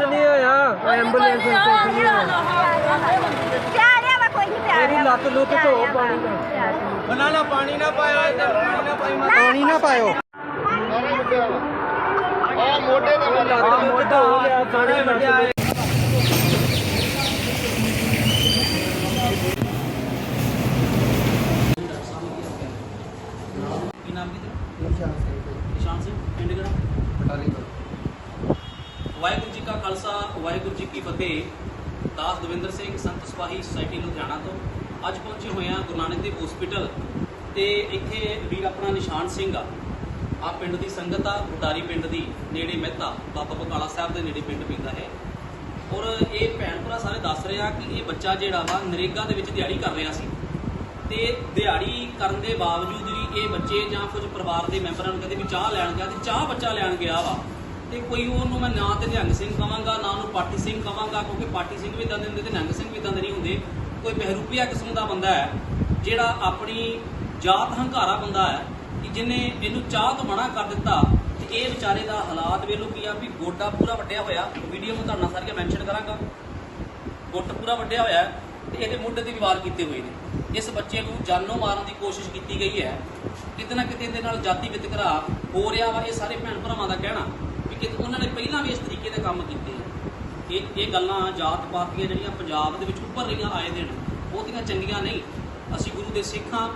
ਨਹੀਂ ਹੋਇਆ ambulance station ਨਹੀਂ ਹੋਇਆ ਪਿਆ ਰਿਹਾ ਵਾ ਕੋਈ ਨਹੀਂ ਪਿਆ ਤੇਰੀ ਲੱਤ ਲੁੱਤ ਧੋ ਪਾਣੀ ਦਾ ਨਾ ਨਾ ਪਾਣੀ ਨਾ ਪਾਇਓ ਇੱਧਰ ਪਾਣੀ ਨਾ ਪਾਈ ਪਾਣੀ ਨਾ ਪਾਇਓ। ਆ ਮੋਢੇ ਤੇ ਲੱਤ ਲਿਆ ਸਾਰੇ ਵੱਡਿਆ ਕੀ ਨਾਮ ਕੀ ਤੇਰਾ ਨਿਸ਼ਾਨ ਸਿੰਘ ਪਿੰਡ ਕਿਹੜਾ ਵਾਹਿਗੁਰੂ ਜੀ ਕਾ ਖਾਲਸਾ, ਵਾਹਿਗੁਰੂ ਜੀ ਕੀ ਫਤਿਹ। ਦਾਸ ਦਵਿੰਦਰ ਸਿੰਘ, ਸੰਤ ਸਪਾਹੀ ਸੁਸਾਇਟੀ ਲੁਧਿਆਣਾ ਤੋਂ। ਅੱਜ ਪਹੁੰਚੇ ਹੋਏ ਆ ਗੁਰੂ ਨਾਨਕ ਦੇਵ ਹਸਪੀਟਲ ਤੇ ਇੱਥੇ ਵੀਰ ਆਪਣਾ ਨਿਸ਼ਾਨ ਸਿੰਘ ਆ। ਆ ਪਿੰਡ ਦੀ ਸੰਗਤ ਆ ਬਟਾਰੀ ਪਿੰਡ ਦੀ, ਨੇੜੇ ਮਹਿਤਾ, ਬਾਬਾ ਬਕਾਲਾ ਸਾਹਿਬ ਦੇ ਨੇੜੇ ਪਿੰਡ ਪੈਂਦਾ ਹੈ। ਔਰ ਇਹ ਭੈਣ ਭਰਾ ਸਾਰੇ ਦੱਸ ਰਹੇ ਆ ਕਿ ਇਹ ਬੱਚਾ ਜਿਹੜਾ ਵਾ ਨਰੇਗਾ ਦੇ ਵਿੱਚ ਦਿਹਾੜੀ ਕਰ ਰਿਹਾ ਸੀ। ਤੇ ਦਿਹਾੜੀ ਕਰਨ ਦੇ ਬਾਵਜੂਦ ਵੀ ਇਹ ਬੱਚੇ ਜਾਂ ਕੁਝ ਪਰਿਵਾਰ ਦੇ ਮੈਂਬਰਾਂ ਨੂੰ ਕਹਿੰਦੇ ਵੀ ਚਾਹ ਲੈਣ ਗਿਆ ਤੇ ਚਾਹ ਬੱਚਾ ਲੈਣ ਗਿਆ ਵਾ। ਤੇ ਕੋਈ ਉਹਨੂੰ ਮੈਂ ਨਾ ਤੇ ਨਿਹੰਗ ਸਿੰਘ ਕਵਾਂਗਾ ਨਾ ਉਹਨੂੰ ਪਾਟੀ ਸਿੰਘ ਕਵਾਂਗਾ ਕਿਉਂਕਿ ਪਾਟੀ ਸਿੰਘ ਵੀ ਇਦਾਂ ਦੇ ਹੁੰਦੇ ਤੇ ਨਿਹੰਗ ਸਿੰਘ ਵੀ ਇਦਾਂ ਦੇ ਨਹੀਂ ਹੁੰਦੇ। ਕੋਈ ਬਹਿਰੂਪੀਆ ਕਿਸਮ ਦਾ ਬੰਦਾ ਹੈ, ਜਿਹੜਾ ਆਪਣੀ ਜਾਤ ਹੰਕਾਰਾ ਬੰਦਾ ਹੈ, ਕਿ ਜਿਹਨੇ ਇਹਨੂੰ ਚਾਹ ਤੋਂ ਮਨਾ ਕਰ ਦਿੱਤਾ, ਤੇ ਇਹ ਵਿਚਾਰੇ ਦਾ ਹਾਲਾਤ ਵੇਲੋ ਕੀ ਆ, ਵੀ ਗੋਡਾ ਪੂਰਾ ਵੱਡਿਆ ਹੋਇਆ। ਵੀਡੀਓ ਮੈਂ ਤੁਹਾਨੂੰ ਸਾਰੀਆਂ ਮੈਂਸ਼ਨ ਕਰਾਂਗਾ। ਗੁੱਟ ਪੂਰਾ ਵੱਡਿਆ ਹੋਇਆ ਹੈ ਤੇ ਇਹਦੇ ਮੁੱਢ ਤੇ ਵੀ ਵਾਰ ਕੀਤੇ ਹੋਏ ਨੇ। ਇਸ ਬੱਚੇ ਨੂੰ ਜਾਨੋਂ ਮਾਰਨ ਦੀ ਕੋਸ਼ਿਸ਼ ਕੀਤੀ ਗਈ ਹੈ। ਕਿਤੇ ਨਾ ਕਿਤੇ ਇਹਦੇ ਨਾਲ ਜਾਤੀ ਵਿਤਕਰਾ ਹੋ ਰਿਹਾ ਵਾ, ਇਹ ਸਾਰੇ ਭੈਣ ਭਰਾਵਾਂ ਦਾ ਕਹਿਣਾ। ਵੀ ਕਿ ਉਹਨਾਂ ਨੇ ਪਹਿਲਾਂ ਵੀ ਇਸ ਤਰੀਕੇ ਦੇ ਕੰਮ ਕੀਤੇ ਆ। ਇਹ ਇਹ ਗੱਲਾਂ ਜਾਤ ਪਾਤ ਦੀਆਂ ਜਿਹੜੀਆਂ ਪੰਜਾਬ ਦੇ ਵਿੱਚ ਉੱਭਰ ਰਹੀਆਂ ਆਏ ਦਿਨ ਬਹੁਤੀਆਂ ਚੰਗੀਆਂ ਨਹੀਂ। ਅਸੀਂ ਗੁਰੂ ਦੇ ਸਿੱਖਾਂ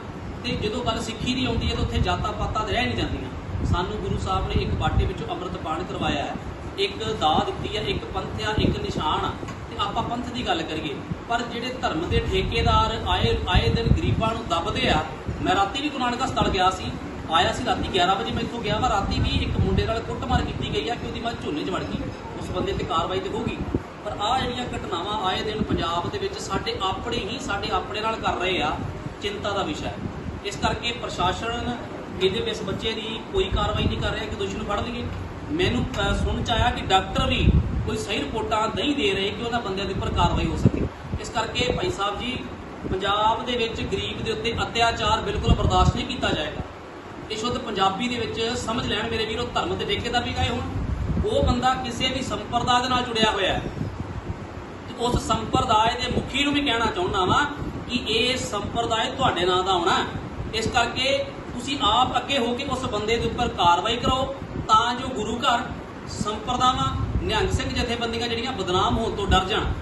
ਤੇ ਜਦੋਂ ਗੱਲ ਸਿੱਖੀ ਦੀ ਆਉਂਦੀ ਹੈ ਤਾਂ ਉੱਥੇ ਜਾਤਾਂ ਪਾਤਾਂ ਰਹਿ ਨਹੀਂ ਜਾਂਦੀਆਂ। ਸਾਨੂੰ ਗੁਰੂ ਸਾਹਿਬ ਨੇ ਇੱਕ ਬਾਟੇ ਵਿੱਚ ਅੰਮ੍ਰਿਤ ਪਾਣ ਕਰਵਾਇਆ ਹੈ। ਇੱਕ ਦਾ ਦਿੱਤੀ ਹੈ, ਇੱਕ ਪੰਥ ਆ, ਇੱਕ ਨਿਸ਼ਾਨ ਆ। ਤੇ ਆਪਾਂ ਪੰਥ ਦੀ ਗੱਲ ਕਰੀਏ, ਪਰ ਜਿਹੜੇ ਧਰਮ ਦੇ ਠੇਕੇਦਾਰ ਆਏ ਆਏ ਦਿਨ ਗਰੀਬਾਂ ਨੂੰ ਦੱਬਦੇ ਆ, ਮੈਂ ਰਾਤੀ ਵੀ ਗੁਰੂ ਨਾਨਕ ਸਥਲ ਗਿਆ ਸੀ। ਆਇਆ ਸੀ ਰਾਤੀ 11 ਵਜੇ, ਮੈਂ ਇੱਥੋਂ ਗਿਆ ਵਾ, ਰਾਤੀ ਵੀ ਇੱਕ ਮੁੰਡੇ ਨਾਲ ਕੁੱਟਮਾਰ ਕੀਤੀ ਗਈ ਆ ਕਿ ਉਹਦੀ ਮੱਝ ਝੋਨੇ 'ਚ ਵੜ ਗਈ। ਉਸ ਬੰਦੇ ਤੇ ਕਾਰਵਾਈ ਤੇ ਹੋਊਗੀ। ਪਰ ਆ ਜਿਹੜੀਆਂ ਘਟਨਾਵਾਂ ਆਏ ਦਿਨ ਪੰਜਾਬ ਦੇ ਵਿੱਚ ਸਾਡੇ ਆਪਣੇ ਹੀ, ਸਾਡੇ ਆਪਣੇ ਨਾਲ ਕਰ ਰਹੇ ਆ, ਚਿੰਤਾ ਦਾ ਵਿਸ਼ਾ ਹੈ। ਇਸ ਕਰਕੇ ਪ੍ਰਸ਼ਾਸਨ ਇਹਦੇ ਵਿੱਚ ਇਸ ਬੱਚੇ ਦੀ ਕੋਈ ਕਾਰਵਾਈ ਨਹੀਂ ਕਰ ਰਿਹਾ ਕਿ ਦੋਸ਼ੀ ਨੂੰ ਫੜ ਲਈਏ। ਮੈਨੂੰ ਸੁਣ ਚ ਆਇਆ ਕਿ ਡਾਕਟਰ ਵੀ ਕੋਈ ਸਹੀ ਰਿਪੋਰਟਾਂ ਨਹੀਂ ਦੇ ਰਹੇ ਕਿ ਉਹਨਾਂ ਬੰਦਿਆਂ ਦੇ ਉੱਪਰ ਕਾਰਵਾਈ ਹੋ ਸਕੇ। ਇਸ ਕਰਕੇ ਭਾਈ ਸਾਹਿਬ ਜੀ, ਪੰਜਾਬ ਦੇ ਵਿੱਚ ਗਰੀਬ ਦੇ ਉੱਤੇ ਅਤਿਆਚਾਰ ਬਿਲਕੁਲ ਬਰਦਾਸ਼ਤ ਨਹੀਂ ਕੀਤਾ ਜਾਏਗਾ। ਇਹ ਸ਼ੁੱਧ ਪੰਜਾਬੀ ਦੇ ਵਿੱਚ ਸਮਝ ਲੈਣ ਮੇਰੇ ਵੀਰੋ, ਧਰਮ ਦੇ ਠੇਕੇਦਾਰ ਵੀ ਗਏ ਹੋਣ। ਉਹ ਬੰਦਾ ਕਿਸੇ ਵੀ ਸੰਪਰਦਾ ਦੇ ਨਾਲ ਜੁੜਿਆ ਹੋਇਆ ਹੈ। ਉਸ ਸੰਪਰਦਾਇ ਦੇ ਮੁਖੀ ਨੂੰ ਵੀ ਕਹਿਣਾ ਚਾਹੁੰਦਾ ਵਾਂ ਕਿ ਇਹ ਸੰਪਰਦਾਇ ਤੁਹਾਡੇ ਨਾਂ ਦਾ ਹੋਣਾ ਇਸ ਕਰਕੇ ਤੁਸੀਂ ਆਪ ਅੱਗੇ ਹੋ ਕੇ ਉਸ ਬੰਦੇ ਦੇ ਉੱਪਰ ਕਾਰਵਾਈ ਕਰੋ, ਤਾਂ ਜੋ ਗੁਰੂ ਘਰ, ਸੰਪਰਦਾਵਾਂ, ਨਿਹੰਗ ਸਿੰਘ ਜਥੇਬੰਦੀਆਂ ਜਿਹੜੀਆਂ ਬਦਨਾਮ ਹੋਣ ਤੋਂ ਡਰ ਜਾਣ,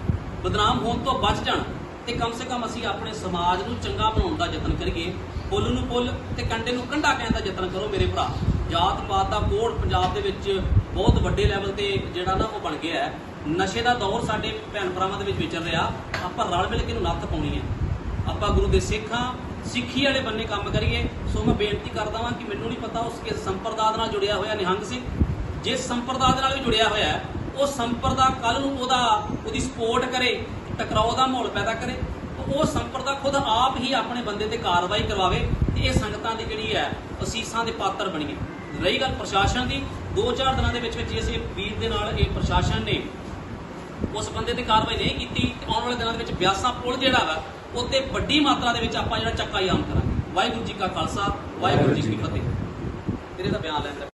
ਬਦਨਾਮ ਹੋਣ ਤੋਂ ਬਚ ਜਾਣ ਤੇ ਕਮ ਸੇ ਕਮ ਅਸੀਂ ਆਪਣੇ ਸਮਾਜ ਨੂੰ ਚੰਗਾ ਬਣਾਉਣ ਦਾ ਯਤਨ ਕਰੀਏ, ਪੁੱਲ ਨੂੰ ਪੁੱਲ ਤੇ ਕੰਡੇ ਨੂੰ ਕੰਡਾ ਕਹਿਣ ਦਾ ਯਤਨ ਕਰੋ ਮੇਰੇ ਭਰਾ। ਜਾਤ ਪਾਤ ਦਾ ਕੋੜ ਪੰਜਾਬ ਦੇ ਵਿੱਚ ਬਹੁਤ ਵੱਡੇ ਲੈਵਲ ਤੇ ਜਿਹੜਾ ਨਾ ਉਹ ਬਣ ਗਿਆ ਹੈ। ਨਸ਼ੇ ਦਾ ਦੌਰ ਸਾਡੇ ਭੈਣ ਭਰਾਵਾਂ ਦੇ ਵਿੱਚ ਵਿਚਰ ਰਿਹਾ। ਆਪਾਂ ਰਲ ਮਿਲ ਕੇ ਇਹਨੂੰ ਨੱਥ ਪਾਉਣੀ ਹੈ। ਆਪਾਂ ਗੁਰੂ ਦੇ ਸਿੱਖਾਂ, ਸਿੱਖੀ ਵਾਲੇ ਬੰਨੇ ਕੰਮ ਕਰੀਏ। ਸੋ ਮੈਂ ਬੇਨਤੀ ਕਰਦਾ ਹਾਂ ਕਿ ਮੈਨੂੰ ਨਹੀਂ ਪਤਾ ਉਸ ਕਿਸ ਸੰਪਰਦਾ ਦੇ ਨਾਲ ਜੁੜਿਆ ਹੋਇਆ ਨਿਹੰਗ ਸਿੰਘ। ਜਿਸ ਸੰਪਰਦਾ ਦੇ ਨਾਲ ਵੀ ਜੁੜਿਆ ਹੋਇਆ ਉਹ ਸੰਪਰਦਾ ਕੱਲ ਨੂੰ ਉਹਦਾ, ਉਹਦੀ ਸਪੋਰਟ ਕਰੇ। ਟਕਰਾਓ ਦਾ ਮਾਹੌਲ ਪੈਦਾ ਕਰੇ ਉਹ ਸੰਪਰਦਾ ਖੁਦ ਆਪ ਹੀ ਆਪਣੇ ਬੰਦੇ ਤੇ ਕਾਰਵਾਈ ਕਰਵਾਵੇ ਤੇ ਇਹ ਸੰਗਤਾਂ ਦੀ ਜਿਹੜੀ ਹੈ ਅਸੀਸਾਂ ਦੇ ਪਾਤਰ ਬਣੀਏ ਰਹੀ ਗੱਲ ਪ੍ਰਸ਼ਾਸਨ ਦੀ 2-4 ਦਿਨਾਂ ਦੇ ਵਿੱਚ ਵਿੱਚ ਇਸੇ ਵੀਰ ਦੇ ਨਾਲ ਇਹ ਪ੍ਰਸ਼ਾਸਨ ਨੇ ਉਸ ਬੰਦੇ ਤੇ ਕਾਰਵਾਈ ਨਹੀਂ ਕੀਤੀ ਤੇ ਆਉਣ ਵਾਲੇ ਦਿਨਾਂ ਦੇ ਵਿੱਚ ਬਿਆਸਾ ਪੁਲ ਜਿਹੜਾ ਵਾ ਉੱਤੇ ਵੱਡੀ ਮਾਤਰਾ ਦੇ ਵਿੱਚ ਆਪਾਂ ਜਿਹੜਾ ਚੱਕਾ ਹੀ ਆਮ ਕਰਾਂਗੇ। ਵਾਹਿਗੁਰੂ ਜੀ ਕਾ ਖਾਲਸਾ ਵਾਹਿਗੁਰੂ ਜੀ ਕੀ ਫਤਿਹ। ਤੇਰੇ ਦਾ ਬਿਆਨ ਲੈਂਦਾ